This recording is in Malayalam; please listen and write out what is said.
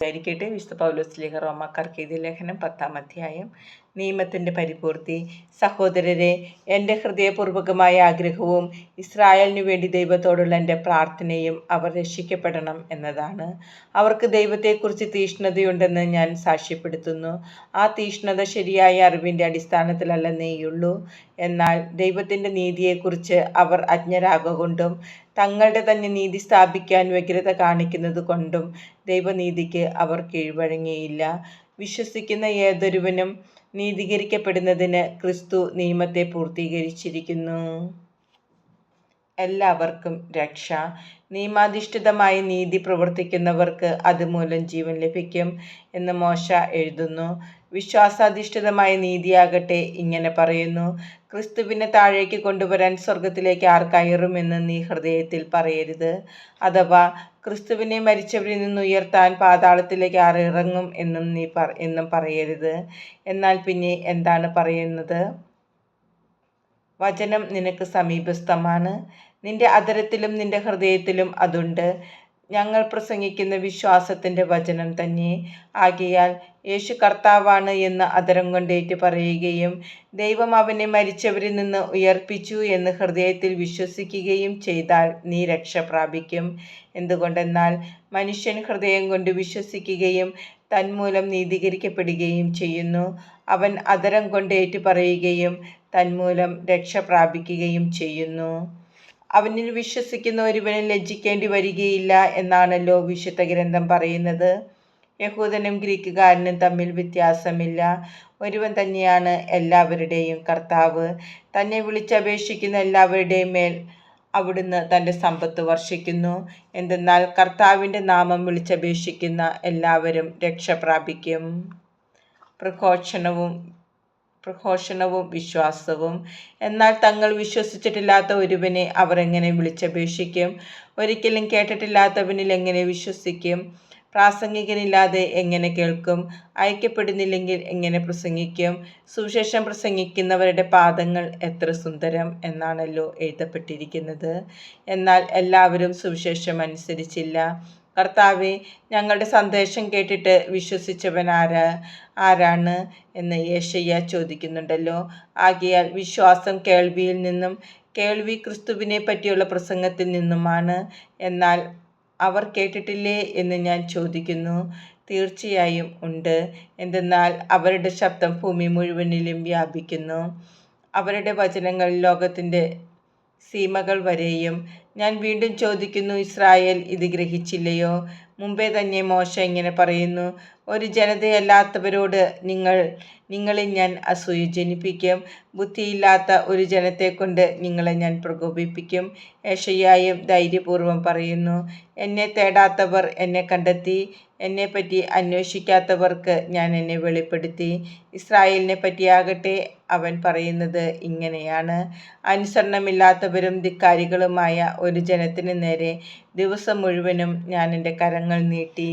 ആയിരിക്കട്ടെ വിശുദ്ധ ലേഖ റോമാക്കാർക്ക് എഴുതിയ ലേഖനം പത്താം അധ്യായം നിയമത്തിന്റെ പരിപൂർത്തി. സഹോദരരെ എന്റെ ഹൃദയപൂർവകമായ ആഗ്രഹവും ഇസ്രായേലിനു വേണ്ടി ദൈവത്തോടുള്ള എന്റെ പ്രാർത്ഥനയും അവർ രക്ഷിക്കപ്പെടണം എന്നതാണ്. അവർക്ക് ദൈവത്തെക്കുറിച്ച് തീഷ്ണതയുണ്ടെന്ന് ഞാൻ സാക്ഷ്യപ്പെടുത്തുന്നു. ആ തീഷ്ണത ശരിയായ അറിവിന്റെ അടിസ്ഥാനത്തിലല്ലെന്നേയുള്ളൂ എന്നാൽ ദൈവത്തിന്റെ നീതിയെക്കുറിച്ച് അവർ അജ്ഞരാകൊണ്ടും തങ്ങളുടെ തന്നെ നീതി സ്ഥാപിക്കാൻ വ്യഗ്രത കാണിക്കുന്നത് കൊണ്ടും ദൈവനീതിക്ക് അവർ കീഴ്വഴങ്ങിയില്ല. വിശ്വസിക്കുന്ന ഏതൊരുവനും നീതീകരിക്കപ്പെടുന്നതിന് ക്രിസ്തു നിയമത്തെ പൂർത്തീകരിച്ചിരിക്കുന്നു. എല്ലാവർക്കും രക്ഷ. നിയമാധിഷ്ഠിതമായി നീതി പ്രവർത്തിക്കുന്നവർക്ക് അതുമൂലം ജീവൻ ലഭിക്കും എന്ന് മോശ എഴുതുന്നു. വിശ്വാസാധിഷ്ഠിതമായ നീതിയാകട്ടെ ഇങ്ങനെ പറയുന്നു. ക്രിസ്തുവിനെ താഴേക്ക് കൊണ്ടുവരാൻ സ്വർഗത്തിലേക്ക് ആർ കയറുമെന്ന് നീ ഹൃദയത്തിൽ പറയരുത്. അഥവാ ക്രിസ്തുവിനെ മരിച്ചവരിൽ നിന്ന് ഉയർത്താൻ പാതാളത്തിലേക്ക് ആർ ഇറങ്ങും എന്നും നീ പറ എന്നും പറയരുത്. എന്നാൽ പിന്നെ എന്താണ് പറയുന്നത്? വചനം നിനക്ക് സമീപസ്ഥമാണ്. നിന്റെ അതരത്തിലും നിന്റെ ഹൃദയത്തിലും അതുണ്ട്. ഞങ്ങൾ പ്രസംഗിക്കുന്ന വിശ്വാസത്തിന്റെ വചനം തന്നെ. ആകിയാൽ യേശു കർത്താവാണ് എന്ന് അതരം കൊണ്ടേറ്റ് പറയുകയും ദൈവം അവനെ മരിച്ചവരിൽ നിന്ന് ഉയർപ്പിച്ചു എന്ന് ഹൃദയത്തിൽ വിശ്വസിക്കുകയും ചെയ്താൽ നീ രക്ഷ പ്രാപിക്കും. എന്തുകൊണ്ടെന്നാൽ മനുഷ്യൻ ഹൃദയം കൊണ്ട് വിശ്വസിക്കുകയും തന്മൂലം നീതീകരിക്കപ്പെടുകയും ചെയ്യുന്നു. അവൻ അതരം കൊണ്ടേറ്റ് ഏറ്റുപറയുകയും തന്മൂലം രക്ഷ പ്രാപിക്കുകയും ചെയ്യുന്നു. അവനിൽ വിശ്വസിക്കുന്ന ഒരുവനെ ലജ്ജിക്കേണ്ടി വരികയില്ല എന്നാണല്ലോ വിശുദ്ധ ഗ്രന്ഥം പറയുന്നത്. യഹൂദനും ഗ്രീക്കുകാരനും തമ്മിൽ വ്യത്യാസമില്ല. ഒരുവൻ തന്നെയാണ് എല്ലാവരുടെയും കർത്താവ്. തന്നെ വിളിച്ചപേക്ഷിക്കുന്ന എല്ലാവരുടെയും മേൽ അവിടുന്ന് തന്റെ സമ്പത്ത് വർഷിക്കുന്നു. എന്തെന്നാൽ കർത്താവിന്റെ നാമം വിളിച്ചപേക്ഷിക്കുന്ന എല്ലാവരും രക്ഷ പ്രാപിക്കും. പ്രഘോഷണവും പ്രഘോഷണവും വിശ്വാസവും. എന്നാൽ തങ്ങൾ വിശ്വസിച്ചിട്ടില്ലാത്ത ഒരുവനെ അവർ എങ്ങനെ വിളിച്ചപേക്ഷിക്കും? ഒരിക്കലും കേട്ടിട്ടില്ലാത്തവനിൽ എങ്ങനെ വിശ്വസിക്കും? പ്രാസംഗികനില്ലാതെ എങ്ങനെ കേൾക്കും? അയക്കപ്പെടുന്നില്ലെങ്കിൽ എങ്ങനെ പ്രസംഗിക്കും? സുവിശേഷം പ്രസംഗിക്കുന്നവരുടെ പാദങ്ങൾ എത്ര സുന്ദരം എന്നാണല്ലോ എഴുതപ്പെട്ടിരിക്കുന്നത്. എന്നാൽ എല്ലാവരും സുവിശേഷം അനുസരിച്ചില്ല. കർത്താവെ ഞങ്ങളുടെ സന്ദേശം കേട്ടിട്ട് വിശ്വസിച്ചവൻ ആരാ ആരാണ് എന്ന് യേശയ്യ ചോദിക്കുന്നുണ്ടല്ലോ. ആകിയാൽ വിശ്വാസം കേൾവിയിൽ നിന്നും കേൾവി ക്രിസ്തുവിനെ പറ്റിയുള്ള പ്രസംഗത്തിൽ നിന്നുമാണ്. എന്നാൽ അവർ കേട്ടിട്ടില്ലേ എന്ന് ഞാൻ ചോദിക്കുന്നു. തീർച്ചയായും ഉണ്ട്. എന്തെന്നാൽ അവരുടെ ശബ്ദം ഭൂമി മുഴുവനിലും വ്യാപിക്കുന്നു. അവരുടെ വചനങ്ങൾ ലോകത്തിന്റെ സീമകൾ വരെയും ഞാൻ വീണ്ടും ചോദിക്കുന്നു ഇസ്രായേൽ ഇത് ഗ്രഹിച്ചില്ലയോ? മുമ്പേ തന്നെ മോശ ഇങ്ങനെ പറയുന്നു ഒരു ജനതയല്ലാത്തവരോട് നിങ്ങൾ നിങ്ങളെ ഞാൻ അസൂയ ജനിപ്പിക്കും ബുദ്ധിയില്ലാത്ത ഒരു ജനത്തെ കൊണ്ട് നിങ്ങളെ ഞാൻ പ്രകോപിപ്പിക്കും ഏഷയായും ധൈര്യപൂർവം പറയുന്നു. എന്നെ തേടാത്തവർ എന്നെ കണ്ടെത്തി എന്നെപ്പറ്റി അന്വേഷിക്കാത്തവർക്ക് ഞാൻ എന്നെ വെളിപ്പെടുത്തി ഇസ്രായേലിനെ പറ്റിയാകട്ടെ അവൻ പറയുന്നത് ഇങ്ങനെയാണ്. അനുസരണമില്ലാത്തവരും ധിക്കാരികളുമായ ഒരു ജനത്തിന് നേരെ ദിവസം മുഴുവനും ഞാൻ എന്റെ കരങ്ങൾ നീട്ടി.